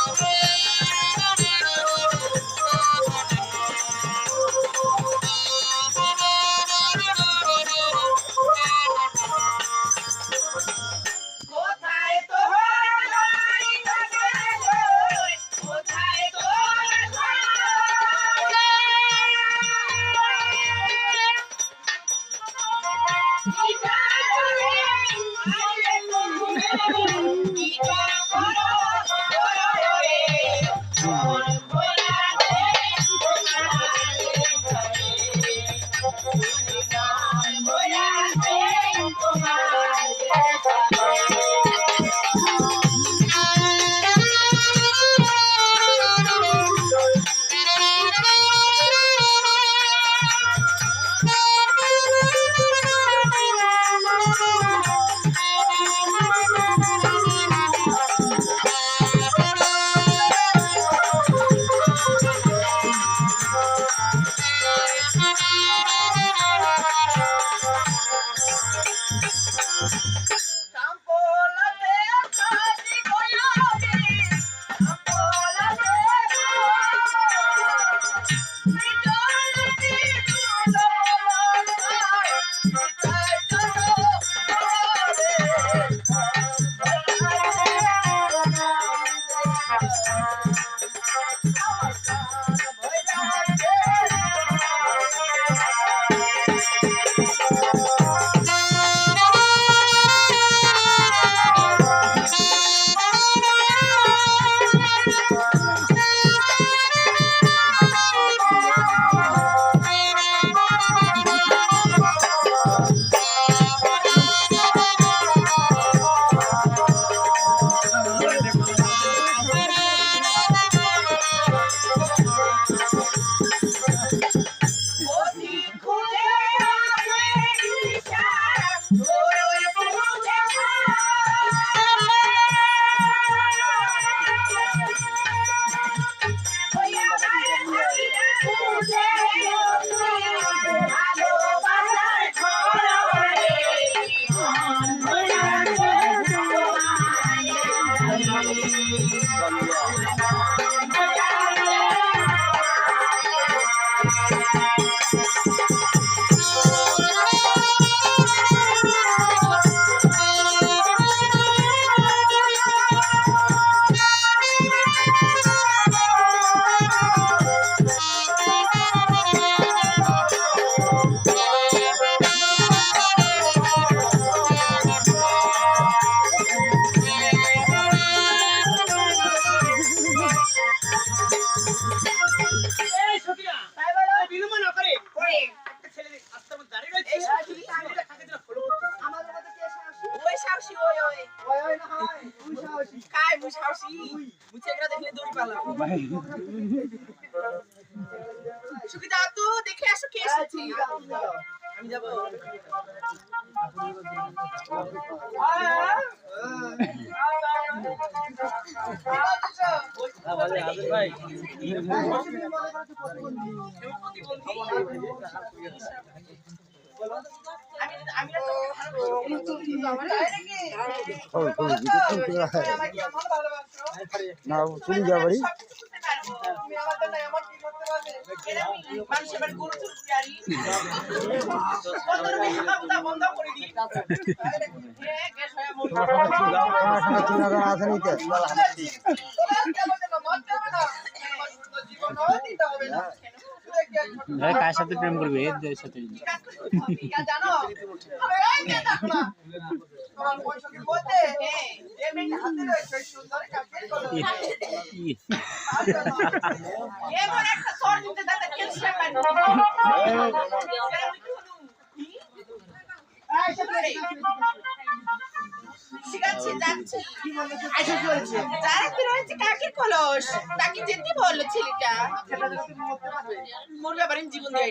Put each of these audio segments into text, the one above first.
কোথায় এই সুবিধা তো দেখে আসো কে এসেছে আমি যাব আমি আমি না চলে যা বাড়ি করে হয়ে সাথে প্রেম করবে এর সাথে জানো ই, এমন একটা চর দিতে দাদা ক্যালসিয়াম ঠিক আছে কি রয়েছে কাকের কলস তাকে যেতে বলল ছেলেটা মোর ব্যাপারে জীবন দিয়ে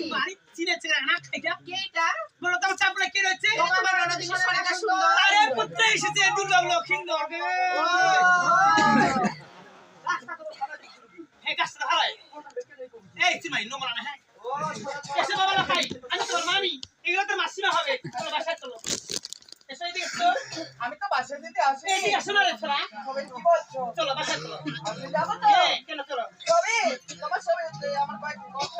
কি বাড়ি চিনে চিনে রান্না খাইটা। কে বলো তোমার চাপড়া কে রয়েছে? আমার ননদিনী সোনাটা সুন্দর আরে পুত্র এসেছে দুর্লভ লক্ষিন্দর গে। এই গাছটা ধরাই। এই চিমাই, নোংরা না, হ্যাঁ? এসে বাবা। আমি তোর মামি। এগুলো তোর মাসিমা হবে। চলো, বাসায় চলো। এসো, এদিকে। আমি তো বাসা দিতে আসি এদিকে এসো না রে ছোড়া। তবে কি বলছো চলো, বাসায় চলো। আমি যাব তো কেন চলো? তবে তোমার সঙ্গে আমার কয়েকটা কথা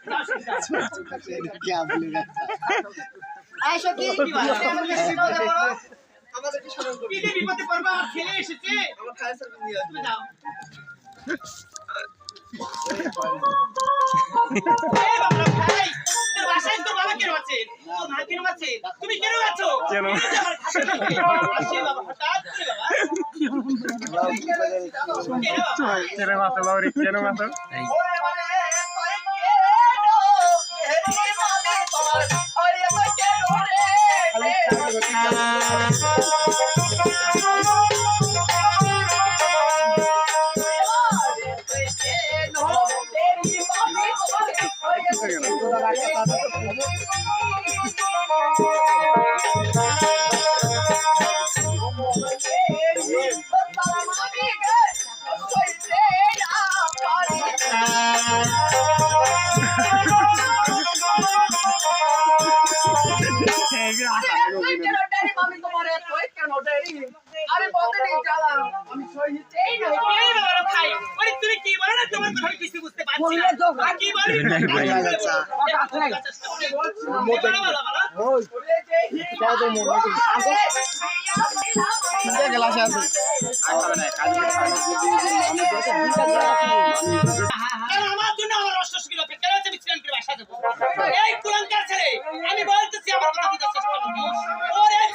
তুমি কেন আছো কেন কেন Bye. আরে বলতে নেই জ্বালা আমি সহিত এই না এই বাবা রে ভাই, ওরে তুমি কি বলো না? তোমার কথা কিছু বুঝতে পারছি না। আর কি বলি? চেষ্টা করে বলছি। বলো, বলো, বলো। ওই দাও তো মোর নাকি তিনটা গ্লাস আছে কেন আমার জন্য আমার অষ্টশ কিলো অপেক্ষা রয়েছে, আমি করে বাসা যাব। এই কুলাঙ্কার ছেলে, আমি বলতেছি আমার কথা বুঝার চেষ্টা করবি। ওরে রে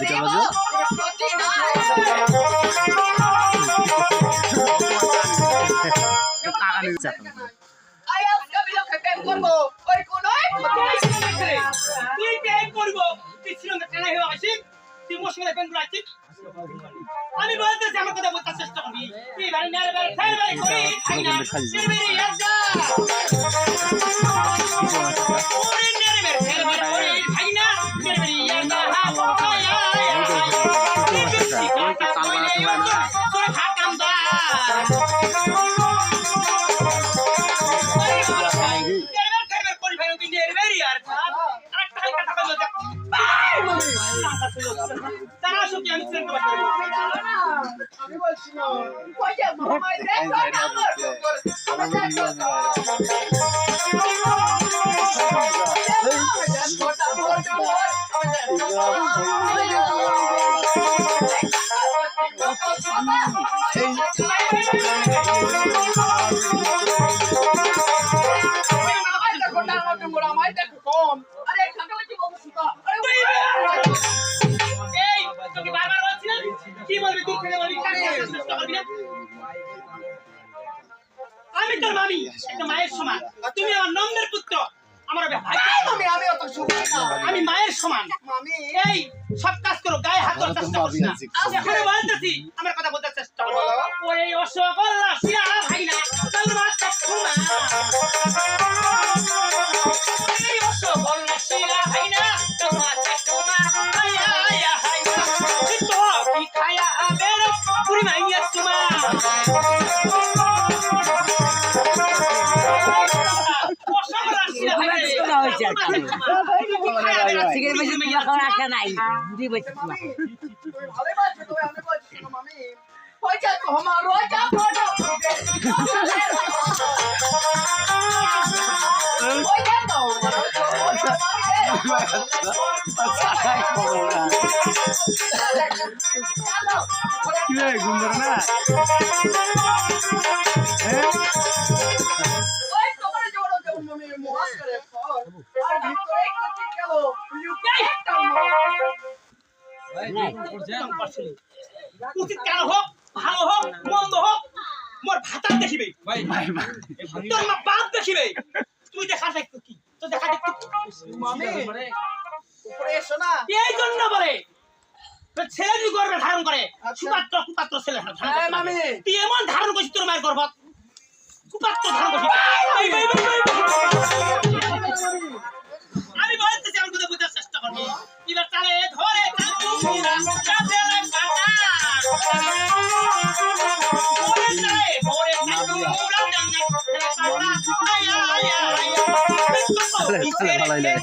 যেটা বাজে কাকা নিচ্ছে আমি বলতেছি আমার কথা বলতে চেষ্টা করি এইবার নেড়ে বেড়ে ঠেলে বেড়ে করি থাকি না। সমান। এই সব কাজ করো গায়ে হাত ধরার চেষ্টা করিস না। এখানে বলতেছি আমার কথা বলতে চেষ্টা করো ওই অসগোল্লা শিরা ভাই না হয়েছে সিগারেট বেশি যখন আসে নাই বুঝি বসে পয়সা তো ঘুম ধরে না উচিত কেন হোক ভালো হোক মন্দ হোক মোর ভাতার দেখিবে। তোর মা বাপ দেখিবে। তুই দেখা দেখতো কি? তো দেখা দেখতো এই জন্য বলে ছেলে যদি গর্বে ধারণ করে সুপাত্র কুপাত্র ছেলে ধারণ করে। তুই এমন ধারণ করছিস তোর মায়ের গর্ভ কুপাত্র ধারণ করছিস আসলে ভালোই লাগে।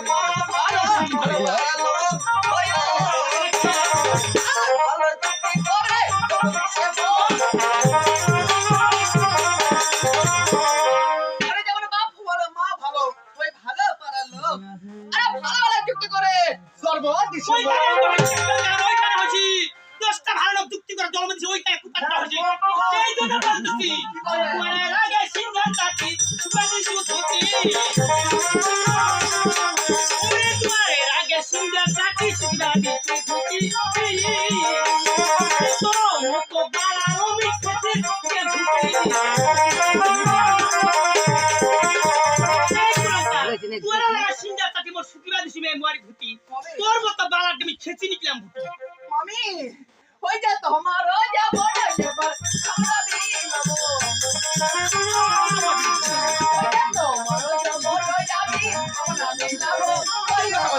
Oh, বলব ডিসেম্বর ওইখানে হইছি দশটা ভালো লোক যুক্তি করে জন্ম দিছে ওইটা একটু পাত্তা হইছে এই জন্য বলতেছি মানে লাগে সিঙ্গার কাটি খেচি নিকলাম ভুটি মামি ওইটা তোমার যা বড় জবর আমরা বেই মামো। ওইটা তোমার যা বড় যাবি আমরা বেই মামো